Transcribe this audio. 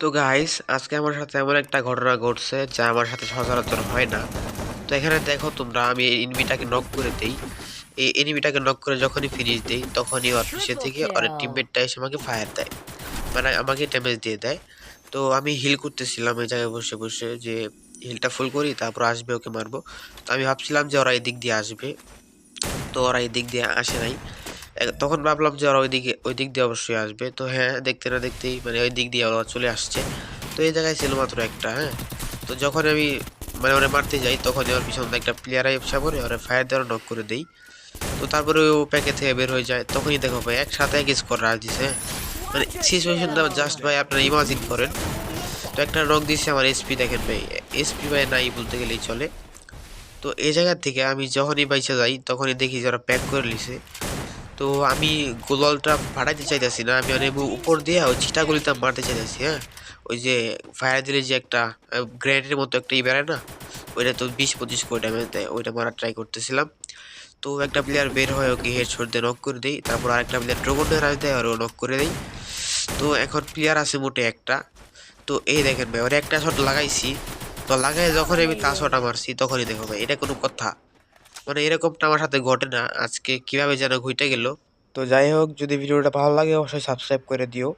তো গাইস আজকে আমার সাথে এমন একটা ঘটনা ঘটছে যা আমার সাথে সচরাচর হয় না। তো এখানে দেখো তোমরা, আমি এনিমিটাকে নক করে দেই। এই এনিমিটাকে নক করে যখনই ফিনিশ দেই, তখনই ওর পিছে থেকে ওর টিমমেটটা এসে আমাকে ফায়ার দেয়। মানে আমাকে ড্যামেজ দিয়ে দেয়। তো আমি হিল করতেছিলাম এই জায়গায় বসে বসে যে হিলটা ফুল করি, তারপর আসবে ওকে মারবো। তো আমি ভাবছিলাম যে ওরা এই দিক দিয়ে আসবে। তো ওরা এই দিক দিয়ে আসে নাই। তখন ভাবলাম যে ওরা ওই দিকে ওই দিক দিয়ে অবশ্যই আসবে। তো হ্যাঁ দেখতে না দেখতেই মানে ওই দিক দিয়ে ওরা চলে আসছে। তো এই জায়গায় ছিল মাত্র একটা হ্যাঁ? তো যখন আমি মানে ওরা মারতে যাই তখন ওর পিছনে একটা প্লেয়ার এসে পড়ে ওরা ফায়ার দেওয়ার নক করে দেই। তো তারপরে ও প্যাকে থেকে বের হয়ে যায়। তখনই দেখো ভাই, একসাথে এক স্কোর রাজ দিছে হ্যাঁ। মানে সিচুয়েশনটা জাস্ট ভাই আপনারা ইমাজিন করেন। তো একটা নক দিচ্ছে আমার এসপি দেখেন ভাই। এসপি ভাই নাই বলতে গেলেই চলে। তো এই জায়গা থেকে আমি যখনই বাইসে যাই, তখনই দেখি যারা প্যাক করে লিছে তো আমি গোলটা ফাটাইতে চাইতেছি না, আমি অনেক উপর দিয়ে ওই ছিটাগুলিতে মারতে চাইতেছি হ্যাঁ? ওই যে ফায়ার দিলে যে একটা গ্রেনেডের মতো একটা ই বেড়ায় না, ওইটা তো বিশ পঁচিশ করে ড্যামেজ দেয়, ওইটা মারার ট্রাই করতেছিলাম। তো একটা প্লেয়ার বের হয় ওকে হেড শট দিয়ে নক করে দিই, তারপর আরেকটা প্লেয়ার ড্রোগনের রাজ দেয় আর ও নক করে দেই। তো এখন প্লেয়ার আছে মোটে একটা, তো এই দেখেন ভাই, ওর একটা শট লাগাইছি, তো লাগাই যখন আমি তা শটটা মারছি, তখনই দেখো ভাই, এটা কোনো কথা। মানে এরকমটা আমার সাথে ঘটে না। আজকে কীভাবে যেন ঘুইটে গেল। তো যাই হোক, যদি ভিডিওটা ভালো লাগে, অবশ্যই সাবস্ক্রাইব করে দিও।